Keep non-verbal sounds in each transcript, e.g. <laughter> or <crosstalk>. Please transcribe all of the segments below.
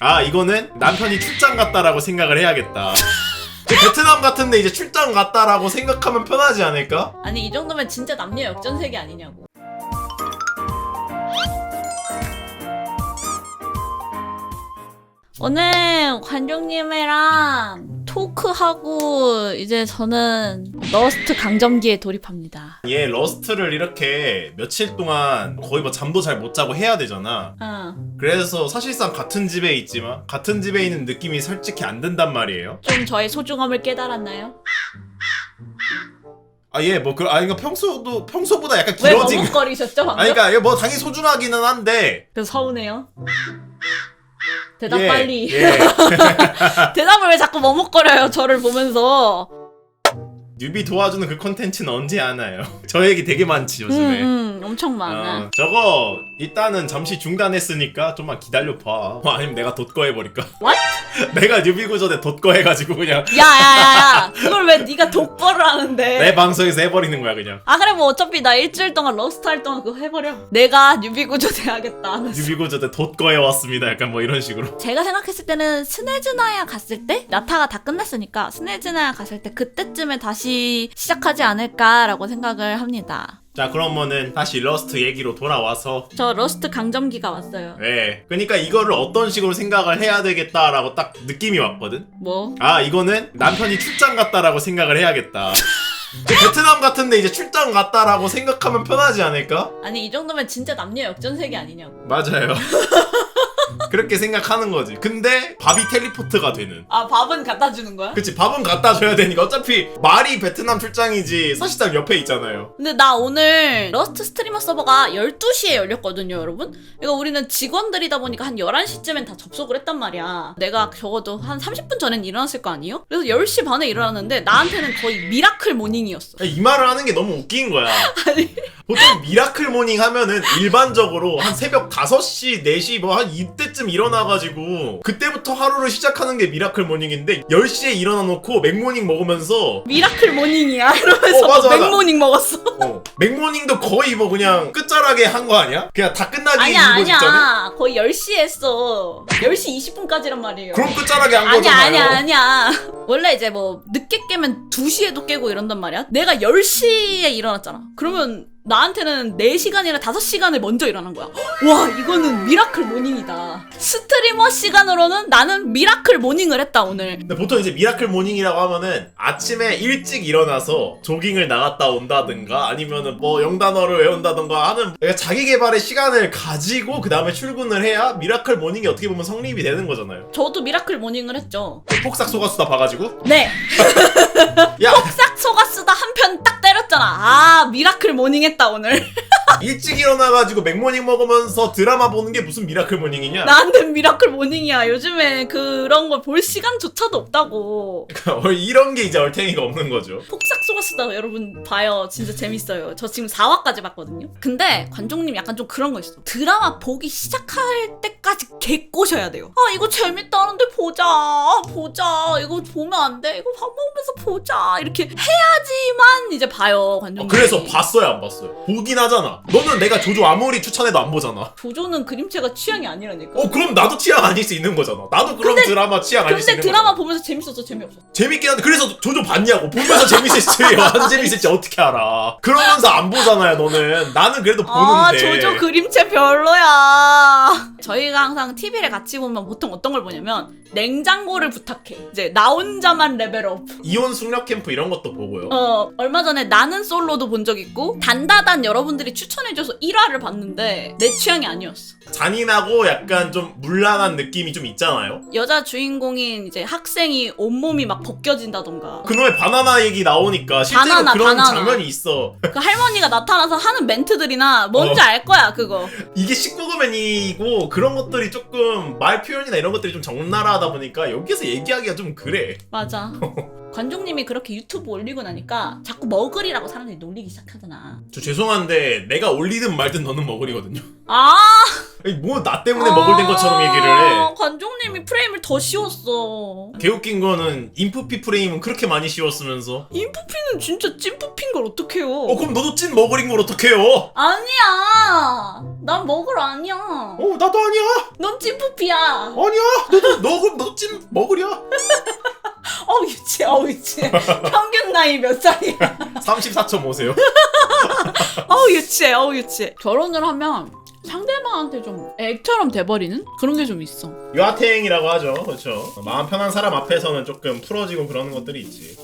아 이거는 남편이 출장 갔다라고 생각을 해야겠다. 이제 베트남 같은데 이제 출장 갔다라고 생각하면 편하지 않을까? 아니 이 정도면 진짜 남녀 역전세계 아니냐고. 오늘 관종님이랑 토크하고 이제 저는 러스트 강점기에 돌입합니다. 얘 러스트를 이렇게 며칠 동안 거의 뭐 잠도 잘 못 자고 해야 되잖아. 어, 그래서 사실상 같은 집에 있지만 같은 집에 있는 느낌이 솔직히 안 든단 말이에요. 좀 저의 소중함을 깨달았나요? 아얘뭐 그, 아 이거 평소도 평소보다 약간 왜 길어진. 머뭇거리셨죠 방금? 아니 그러니까 이거 뭐 당연히 소중하기는 한데. 그래서 서운해요. 대답 예, 빨리. 예. <laughs> 대답을 왜 자꾸 머뭇거려요 저를 보면서. 뉴비 도와주는 그 컨텐츠는 언제 하나요? <laughs> 저 얘기 되게 많지 요즘에. 음, 음, 엄청 많아. 어, 저거 일단은 잠시 중단했으니까 좀만 기다려봐. 어, 아니면 내가 덧거 해 버릴까? What? <laughs> 내가 뉴비 구조대 덧거 해 가지고 그냥 야야야야 그걸 왜 네가 독거를 하는데 내 방송에서 해버리는 거야 그냥. 아 그래 뭐 어차피 나 일주일 동안 러스트 할 동안 그거 해버려 내가 뉴비 구조 돼야겠다 하면서 뉴비 구조대 덧거 해 왔습니다. 약간 뭐 이런 식으로. 제가 생각했을 때는 스네즈나야 갔을 때 나타가 다 끝났으니까 스네즈나야 갔을 때 그때쯤에 다시 시작하지 않을까라고 생각을 합니다 자 그러면은 다시 러스트 얘기로 돌아와서 저 러스트 강점기가 왔어요 네. 그러니까 이거를 어떤 식으로 생각을 해야 되겠다라고 딱 느낌이 왔거든. 뭐 아 이거는 남편이 출장 갔다라고 생각을 해야겠다. <laughs> 이제 베트남 같은데 이제 출장 갔다라고 생각하면 편하지 않을까? 아니 이 정도면 진짜 남녀 역전세계 아니냐고 맞아요. <laughs> 그렇게 생각하는 거지. 근데 밥이 텔리포트가 되는. 아 밥은 갖다 주는 거야? 그치 밥은 갖다 줘야 되니까 어차피 말이 베트남 출장이지 사실상 옆에 있잖아요. 근데 나 오늘 러스트 스트리머 서버가 12시에 열렸거든요, 여러분. 이거 우리는 직원들이다 보니까 한 11시쯤엔 다 접속을 했단 말이야. 내가 적어도 한 30분 전엔 일어났을 거 아니에요? 그래서 10시 반에 일어났는데 나한테는 거의 미라클 모닝이었어. 이 말을 하는 게 너무 웃긴 거야. <laughs> 보통 미라클 모닝 하면은 일반적으로 한 새벽 5시, 4시 뭐 한 이때쯤 일어나가지고 그때부터 하루를 시작하는 게 미라클 모닝인데 10시에 일어나 놓고 맥모닝 먹으면서 미라클 모닝이야. 이러면서 <laughs> 어, 맞아, 맞아. 맥모닝 먹었어. 어, 맥모닝도 거의 뭐 그냥 끝자락에 한 거 아니야? 그냥 다 끝나기 아니야, 일보 직전에? 아니야. 거의 10시에 했어. 10시 20분까지란 말이에요. 그럼 끝자락에 한 아니야 거잖아요. 아니야 아니야 원래 이제 뭐 늦게 깨면 2시에도 깨고 이런단 말이야 내가 10시에 일어났잖아 그러면 나한테는 4시간이나 5시간을 먼저 일어난 거야. 와 이거는 미라클 모닝이다. 스트리머 시간으로는 나는 미라클 모닝을 했다 오늘. 근데 보통 이제 미라클 모닝이라고 하면은 아침에 일찍 일어나서 조깅을 나갔다 온다든가 아니면은 뭐 영단어를 외운다든가 하는 그러니까 자기 개발의 시간을 가지고 그 다음에 출근을 해야 미라클 모닝이 어떻게 보면 성립이 되는 거잖아요. 저도 미라클 모닝을 했죠. 폭삭 속았수다 봐가지고? 네. <laughs> 야 싹 속았수다 한 편 딱 때렸잖아. 아 미라클 모닝 했다 오늘 <laughs> 일찍 일어나가지고 맥모닝 먹으면서 드라마 보는 게 무슨 미라클 모닝이냐? 나한텐 미라클 모닝이야. 요즘에 그런 걸 볼 시간조차도 없다고. 어, 이런 게 이제 얼탱이가 없는 거죠. 폭삭 속았수다 여러분 봐요. 진짜 재밌어요. 저 지금 4화까지 봤거든요. 근데 관종님 약간 좀 그런 거 있어. 드라마 보기 시작할 때까지 개 꼬셔야 돼요. 아 이거 재밌다는데 보자. 보자. 이거 보면 안 돼. 이거 밥 먹으면서 보자. 이렇게 해야지만 이제 봐요 어, 관종님. 그래서 봤어요 안 봤어요? 보긴 하잖아. 너는 내가 조조 아무리 추천해도 안 보잖아. 조조는 그림체가 취향이 아니라니까 어 그럼 나도 취향 아닐 수 있는 거잖아. 나도 그럼 드라마 취향 아닐 수 근데 있는 드라마 거잖아. 보면서 재밌었어 재미없어 재밌긴 한데 그래서 조조 봤냐고 보면서 재밌을지 <laughs> 안 재밌을지 어떻게 알아? 그러면서 안 보잖아요 너는. 나는 그래도 아 보는데. 조조 그림체 별로야 저희가 항상 TV를 같이 보면 보통 어떤 걸 보냐면 냉장고를 부탁해 이제 나 혼자만 레벨업 이혼 숙녀 캠프 이런 것도 보고요. 어 얼마 전에 나는 솔로도 본 적 있고 단다단 여러분들이 추천 해줘서 1화를 봤는데 내 취향이 아니었어 잔인하고 약간 좀 물란한 느낌이 좀 있잖아요. 여자 주인공인 이제 학생이 온몸이 막 벗겨진다던가 그놈의 바나나 얘기 나오니까 실제로 바나나, 그런 바나나. 장면이 있어. 그 할머니가 나타나서 하는 멘트들이나 뭔지 어. 알 거야 그거 이게 19금연이고 그런 것들이 조금 말 표현이나 이런 것들이 좀 적나라하다 보니까 여기서 얘기하기가 좀 그래. 맞아 <laughs> 관종님이 그렇게 유튜브 올리고 나니까 자꾸 머글이라고 사람들이 놀리기 시작하잖아. 저 죄송한데 내가 올리든 말든 너는 먹으리거든요. 아! 뭐 나 때문에 먹을된 것처럼 얘기를 해. 관종님이 프레임을 더 씌웠어. 개웃긴 거는 인프피 프레임은 그렇게 많이 씌웠으면서 인프피는 진짜 찐프피인 걸 어떡해요? 어 그럼 너도 찐 먹으린 걸 어떡해요? 아니야! 난 먹을 아니야. 어 나도 아니야 넌 찐프피야. 아니야 너도 너 그럼 너도 찐 먹으랴 <laughs> 어우 유치해, 어우 유치해. 평균 나이 몇 살이야? 34.5세요 어우 유치해, 어우 유치해. 결혼을 하면 상대방한테 좀 액처럼 돼버리는 그런 게 좀 있어. 유아탱이라고 하죠 그렇죠 마음 편한 사람 앞에서는 조금 풀어지고 그러는 것들이 있지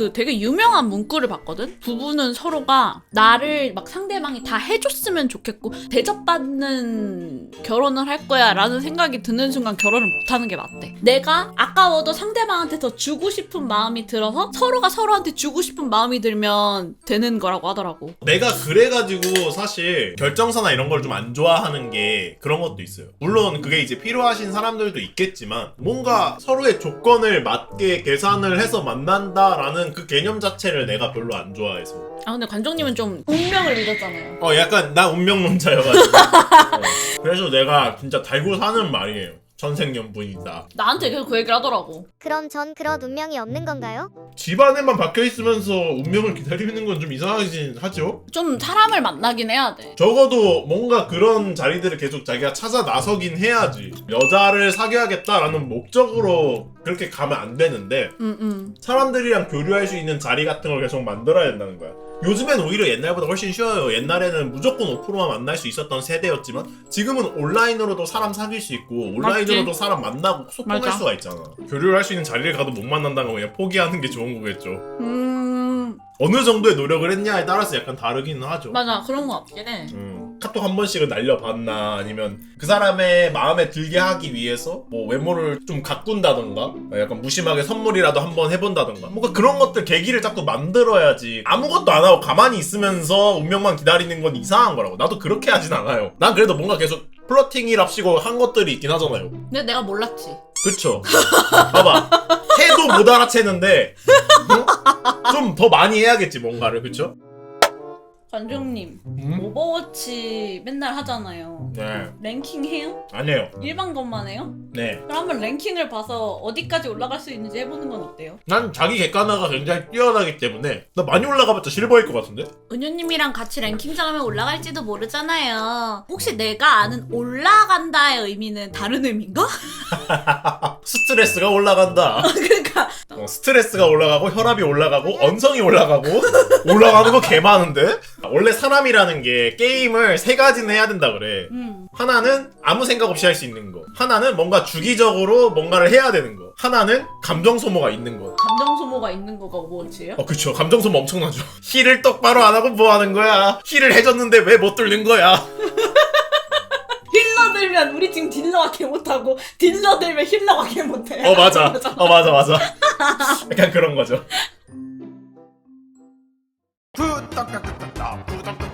그 되게 유명한 문구를 봤거든? 부부는 서로가 나를 막 상대방이 다 해줬으면 좋겠고 대접받는 결혼을 할 거야 라는 생각이 드는 순간 결혼을 못하는 게 맞대. 내가 아까워도 상대방한테 더 주고 싶은 마음이 들어서 서로가 서로한테 주고 싶은 마음이 들면 되는 거라고 하더라고. 내가 그래가지고 사실 결정사나 이런 걸 좀 안 좋아하는 게 그런 것도 있어요. 물론 그게 이제 필요하신 사람들도 있겠지만 뭔가 서로의 조건을 맞게 계산을 해서 만난다라는 그 개념 자체를 내가 별로 안 좋아해서. 아 근데 관종님은 좀 운명을 믿었잖아요. 어 약간 나 운명론자여가지고. <laughs> 어. 그래서 내가 진짜 달고 사는 말이에요. 천생연분이다. 나한테 계속 그 얘기를 하더라고. 그럼 전 그런 운명이 없는 건가요? 집안에만 박혀 있으면서 운명을 기다리는 건 좀 이상하긴 하죠. 좀 사람을 만나긴 해야 돼. 적어도 뭔가 그런 자리들을 계속 자기가 찾아 나서긴 해야지. 여자를 사귀어야겠다라는 목적으로 그렇게 가면 안 되는데 음 음. 사람들이랑 교류할 수 있는 자리 같은 걸 계속 만들어야 된다는 거야. 요즘엔 오히려 옛날보다 훨씬 쉬워요. 옛날에는 무조건 5%만 만날 수 있었던 세대였지만 지금은 온라인으로도 사람 사귈 수 있고 온라인으로도 맞지? 사람 만나고 소통할 맞아. 수가 있잖아. 교류를 할 수 있는 자리를 가도 못 만난다는 거 그냥 포기하는 게 좋은 거겠죠. 음 어느 정도의 노력을 했냐에 따라서 약간 다르기는 하죠. 맞아 그런 거 같긴 해. 음, 카톡 한 번씩은 날려봤나 아니면 그 사람의 마음에 들게 하기 위해서 뭐 외모를 좀 가꾼다던가 약간 무심하게 선물이라도 한번 해본다던가 뭔가 그런 것들 계기를 자꾸 만들어야지 아무것도 안 하고 가만히 있으면서 운명만 기다리는 건 이상한 거라고. 나도 그렇게 하진 않아요. 난 그래도 뭔가 계속 플러팅이랍시고 한 것들이 있긴 하잖아요. 근데 내가 몰랐지. 그쵸. 봐봐. 해도 못 알아채는데 좀더 많이 해야겠지 뭔가를. 그쵸? 관종님 음? 오버워치 맨날 하잖아요. 네 랭킹 해요? 아니에요 일반 것만 해요? 네 그럼 한번 랭킹을 봐서 어디까지 올라갈 수 있는지 해보는 건 어때요? 난 자기 객관화가 굉장히 뛰어나기 때문에 나 많이 올라가봤자 실버일 것 같은데? 은유님이랑 같이 랭킹 하면 올라갈지도 모르잖아요. 혹시 내가 아는 올라간다의 의미는 다른 의미인가? <laughs> 스트레스가 올라간다 그러니까 어, 스트레스가 올라가고 혈압이 올라가고 언성이 올라가고 올라가는 거 개 많은데? 원래 사람이라는 게 게임을 세 가지는 해야 된다 그래 음. 하나는 아무 생각 없이 할 수 있는 거 하나는 뭔가 주기적으로 뭔가를 해야 되는 거 하나는 감정 소모가 있는 거 감정 소모가 있는 거가 오버워치예요? 어, 그쵸. 감정 소모 엄청나죠. <laughs> 힐을 똑바로 안 하고 뭐 하는 거야? 힐을 해줬는데 왜 못 뚫는 거야? <laughs> 힐러 들면 우리 팀 딜러가 개 못하고 딜러 들면 힐러가 개 못해. 어, 맞아. <laughs> 어, 맞아, 맞아. 약간 그런 거죠. タタタタタ